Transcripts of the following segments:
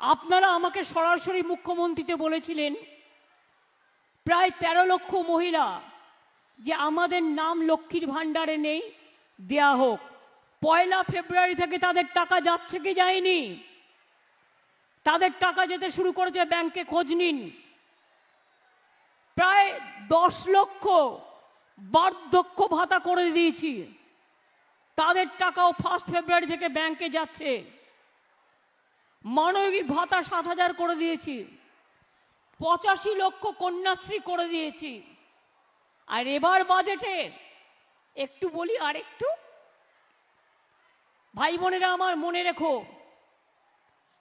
আপনারা আমাকে সরাসরি মুখ্যমন্ত্রীতে বলেছিলেন, প্রায় তেরো লক্ষ মহিলা যে আমাদের নাম লক্ষ্মীর ভাণ্ডারে নেই, দেয়া হোক। পয়লা ফেব্রুয়ারি থেকে তাদের টাকা যাচ্ছে কি যায়নি? তাদের টাকা যেতে শুরু করেছে ব্যাংকে খোঁজ নিন। প্রায় দশ লক্ষ বার্ধক্য ভাতা করে দিয়েছি। তাদের টাকাও ফার্স্ট ফেব্রুয়ারি থেকে ব্যাংকে যাচ্ছে। মানবিক ভাতা সাত হাজার করে দিয়েছি। পঁচাশি লক্ষ কন্যাশ্রী করে দিয়েছি। আর এবার বাজেটে একটু বলি আর একটু ভাই বোনেরা আমার মনে রেখো,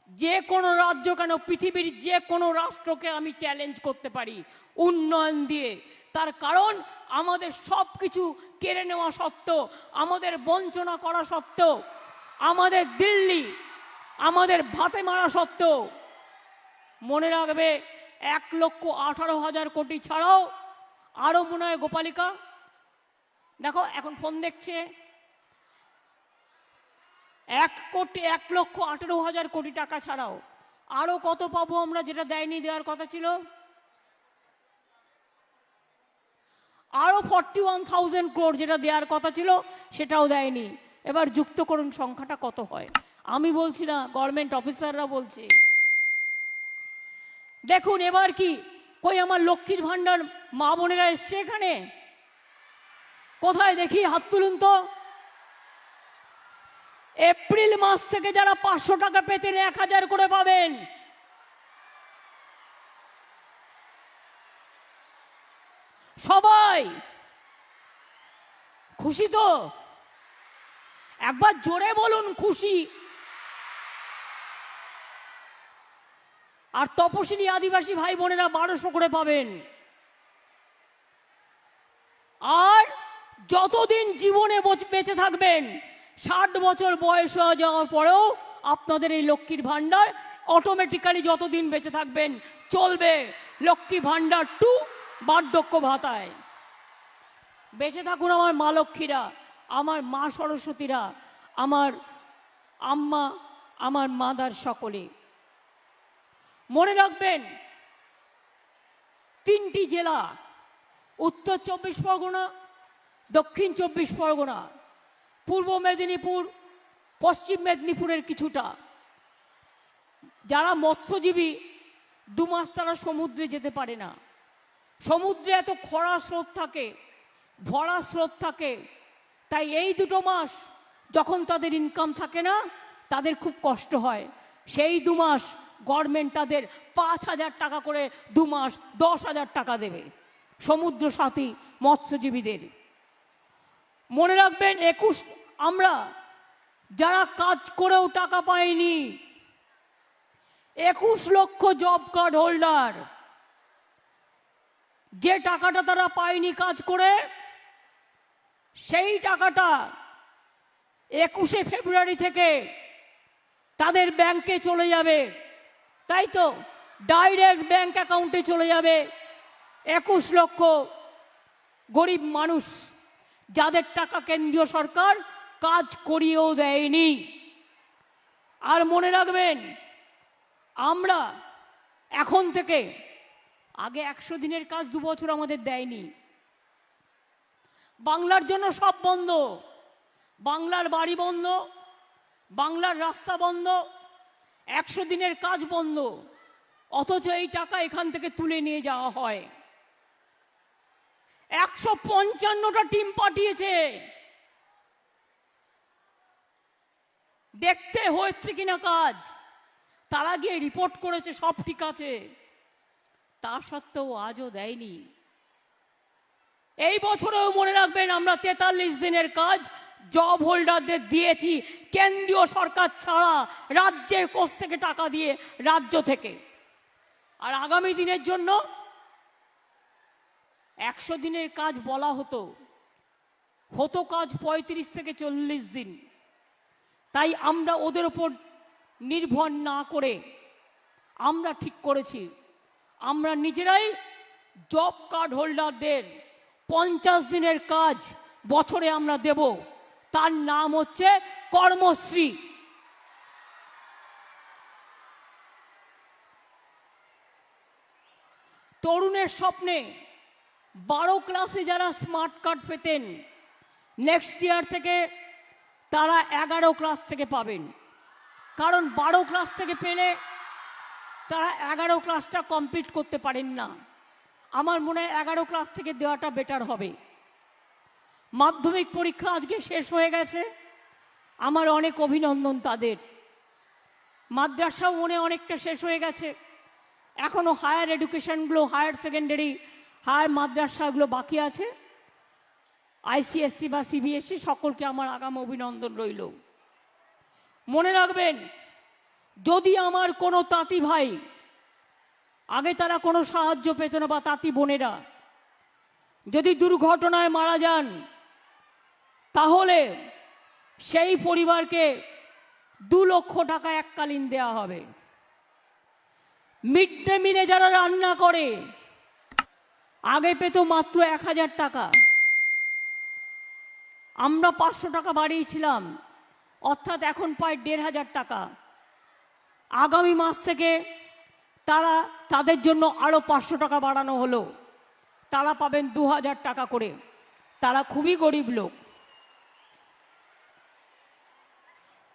যে কোনো রাজ্য কেন পৃথিবীর যে কোনো রাষ্ট্রকে আমি চ্যালেঞ্জ করতে পারি, উন্নয়ন দিয়ে। তার কারণ আমাদের সব কিছু কেড়ে নেওয়া সত্ত্বেও, আমাদের বঞ্চনা করা সত্ত্বেও, আমাদের দিল্লি আমাদের ভাতে মারা সত্ত্বেও মনে রাখবে এক লক্ষ আঠারো হাজার কোটি ছাড়াও আরও মনে হয় গোপালিকা। দেখো, এখন ফোন দেখছে। এক কোটি, এক লক্ষ আঠেরো হাজার কোটি টাকা ছাড়াও আরও কত পাবো আমরা যেটা দেয়নি দেওয়ার কথা ছিল? আরও ফর্টি ওয়ান থাউজেন্ড ক্রোড যেটা দেওয়ার কথা ছিল, সেটাও দেয়নি। এবার যুক্ত করুন সংখ্যাটা কত হয়। আমি বলছি না গভর্নমেন্ট অফিসাররা বলছে। দেখুন, এবার কি? কই আমার লক্ষ্মীর ভাণ্ডার মা বোনেরা এসছে এখানে? কোথায় দেখি? হাত তুলুন তো। এপ্রিল মাস থেকে যারা পাঁচশো টাকা পেতেন, এক হাজার করে পাবেন। সবাই। খুশি তো? একবার জোরে বলুন, খুশি। আর তপশিলি আদিবাসী ভাই বোনেরা বারোশো করে পাবেন। আর যতদিন জীবনে বেঁচে থাকবেন, ষাট বছর বয়স হয়ে যাওয়ার পরেও আপনাদের এই লক্ষ্মীর ভাণ্ডার অটোমেটিক্যালি যতদিন বেঁচে থাকবেন চলবে। লক্ষ্মী ভাণ্ডার টু বার্ধক্য ভাতায়। বেঁচে থাকুন আমার মা লক্ষ্মীরা, আমার মা সরস্বতীরা, আমার আম্মা, আমার মাদার সকলে। রাখবেন, তিনটি জেলা, উত্তর চব্বিশ পরগনা, দক্ষিণ চব্বিশ পরগনা, পূর্ব মেদিনীপুর, পশ্চিম মেদিনীপুরের কিছুটা। যারা মৎস্যজীবী, দু মাস তারা সমুদ্রে যেতে পারে না। সমুদ্রে এত খরা স্রোত থাকে, ভরা স্রোত থাকে, তাই এই দুটো মাস যখন তাদের ইনকাম থাকে না, তাদের খুব কষ্ট হয়। সেই দু মাস গভর্নমেন্ট তাদের পাঁচ হাজার টাকা করে দু মাস, দশ হাজার টাকা দেবে। সমুদ্র সাথী, মৎস্যজীবীদের। মনে রাখবেন, একুশ, আমরা যারা কাজ করেও টাকা পাইনি, একুশ লক্ষ জব কার্ড হোল্ডার, যে টাকাটা তারা পায়নি কাজ করে, সেই টাকাটা একুশে ফেব্রুয়ারি থেকে তাদের ব্যাংকে চলে যাবে। তাই তো ডাইরেক্ট ব্যাংক অ্যাকাউন্টে চলে যাবে। একুশ লক্ষ গরিব মানুষ যাদের টাকা কেন্দ্রীয় সরকার কাজ করিয়েও দেয়নি। আর মনে রাখবেন, আমরা এখন থেকে আগে একশো দিনের কাজ দু বছর আমাদের দেয়নি। বাংলার জন্য সব বন্ধ। বাংলার বাড়ি বন্ধ। বাংলার রাস্তা বন্ধ। একশো দিনের কাজ বন্ধ। অথচ এই টাকা এখান থেকে তুলে নিয়ে যাওয়া হয়। একশো পঞ্চান্নটা টিম পাঠিয়েছে। দেখতে হচ্ছে কিনা কাজ? তারা গিয়ে রিপোর্ট করেছে, সব ঠিক আছে। তা সত্ত্বেও আজও দেয়নি। এই বছরেও মনে রাখবেন, আমরা তেতাল্লিশ দিনের কাজ জব হোল্ডারদের দিয়েছি, কেন্দ্রীয় সরকার ছাড়া রাজ্যের কোষ থেকে টাকা দিয়ে রাজ্য থেকে। আর আগামী দিনের জন্য একশো দিনের কাজ বলা হতো। হতো কাজ পঁয়ত্রিশ থেকে চল্লিশ দিন। তাই আমরা ওদের ওপর নির্ভর না করে আমরা ঠিক করেছি। আমরা নিজেরাই জব কার্ড হোল্ডারদের পঞ্চাশ দিনের কাজ বছরে আমরা দেব। তার নাম হচ্ছে কর্মশ্রী। তরুণের স্বপ্নে বারো ক্লাসে যারা স্মার্ট কার্ড পেতেন নেক্সট ইয়ার থেকে তারা এগারো ক্লাস থেকে পাবেন। কারণ বারো ক্লাস থেকে পেলে তারা এগারো ক্লাসটা কমপ্লিট করতে পারেন না। আমার মনে হয় এগারো ক্লাস থেকে দেওয়াটা বেটার হবে। মাধ্যমিক পরীক্ষা আজকে শেষ হয়ে গেছে। আমার অনেক অভিনন্দন তাদের। মাদ্রাসাও মনে অনেকটা শেষ হয়ে গেছে। এখনও হায়ার এডুকেশনগুলো হায়ার সেকেন্ডারি হায়ার মাদ্রাসাগুলো বাকি আছে। আইসিএসসি বা সিবিএসসি সকলকে আমার আগাম অভিনন্দন রইল। মনে রাখবেন, যদি আমার কোনো তাঁতি ভাই, আগে তারা কোনো সাহায্য পেত না বা তাঁতি বোনেরা, যদি দুর্ঘটনায় মারা যান তাহলে সেই পরিবারকে দু লক্ষ টাকা এককালীন দেয়া হবে। মিড ডে মিলে যারা রান্না করে, আগে পেত মাত্র এক হাজার টাকা। আমরা পাঁচশো টাকা বাড়িয়েছিলাম, অর্থাৎ এখন পায় দেড় হাজার টাকা। আগামী মাস থেকে তারা তাদের জন্য আরও পাঁচশো টাকা বাড়ানো হলো। তারা পাবেন দু হাজার টাকা করে। তারা খুবই গরিব লোক।